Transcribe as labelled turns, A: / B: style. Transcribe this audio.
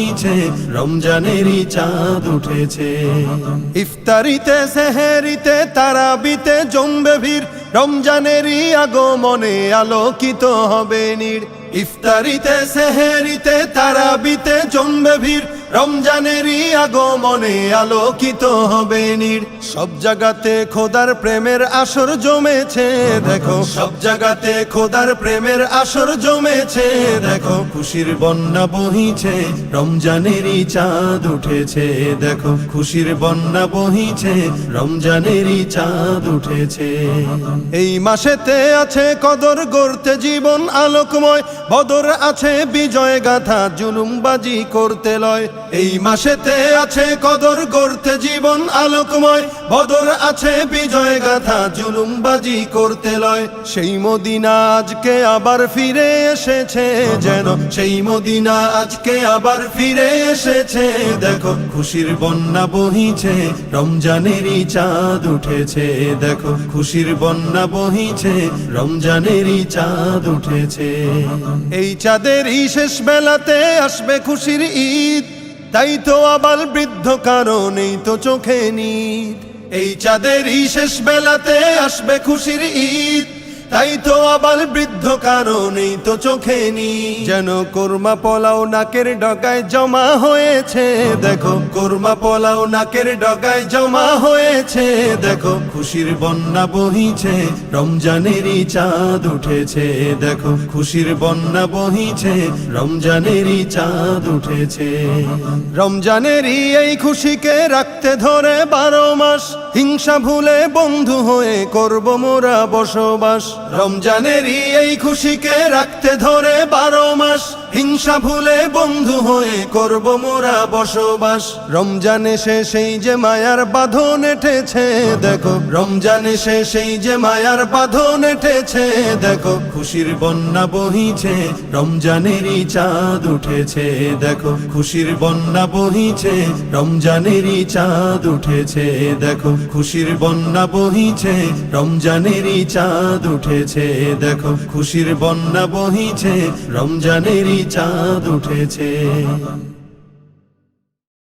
A: বহিছে রমজানেরই চাঁদ উঠেছে। ইফতারিতে, সেহেরিতে, তারাবিতে জমবে ভিড়। রমজানেরই আগমনে আলোকিত হবে নীড়। ইফতারিতে, সেহেরিতে, তারাবিতে জমবে ভিড়। রমজানেরই আগমনে আলোকিত হবে নীড় সব জায়গাতে খোদার প্রেমের আসর জমেছে, দেখো। সব জায়গাতে খোদার প্রেমের আসর জমেছে, দেখো। খুশির বন্যা বহিছে, রমজানেরই চাঁদ উঠেছে, দেখো। খুশির বন্যা বহিছে, রমজানেরই চাঁদ উঠেছে। এই মাসেতে আছে কদর গড়তে জীবন আলোকময়, বদর আছে বিজয় গাথা জুলুমবাজি করতে লয়। এই মাসেতে আছে কদর গড়তে জীবন আলোকময়, বদর আছে বিজয় গাথা জুলুমবাজি করতে লয়। সেই মদিনা আজকে আবার ফিরে এসেছে যেন, সেই মদিনা আজকে আবার ফিরে এসেছে। দেখো, খুশির বন্যা বহিছে, রমজানেরই চাঁদ উঠেছে। দেখো, খুশির বন্যা বহিছে, রমজানেরই চাঁদ উঠেছে। এই চাঁদেরই শেষ বেলাতে আসবে খুশির ঈদ। তাই তো আবার বৃদ্ধ কারণ, এই তো চোখে নিদ এই চাঁদেরই শেষ বেলাতে আসবে খুশির ঈদ। তাই তো আবার বৃদ্ধ কারণ তো চোখে নি যেন কোরমা পোলাও নাকের ডগায় জমা হয়েছে দেখো। কোরমা পোলাও নাকের ডগায় জমা হয়েছে দেখো। খুশির বন্যা বহিছে রমজানেরই চাঁদ উঠেছে দেখো। খুশির বন্যা বহিছে রমজানেরই চাঁদ উঠেছে। রমজানেরই এই খুশিকে রাখতে ধরে বারো মাস। হিংসা ভুলে বন্ধু হয়ে করব মোরা বসবাস। রমজানেরই এই খুশিকে রাখতে ধরে বারো মাস। হিংসা ভুলে বন্ধু হয়ে করব মোরা বসবাস। রমজান এসে সেই যে মায়ার বাঁধন এঠেছে দেখো। রমজান এসে সেই যে মায়ার বাঁধন এঠেছে দেখো। খুশির বন্যা বহিছে, রমজানেরই চাঁদ উঠেছে, দেখো। খুশির বন্যা বহিছে, রমজানেরই চাঁদ উঠেছে, দেখো। খুশির বন্যা বহিছে, রমজানেরই চাঁদ উঠেছে, দেখো। খুশির বন্যা বহিছে, রমজানেরই চাঁদ উঠেছে।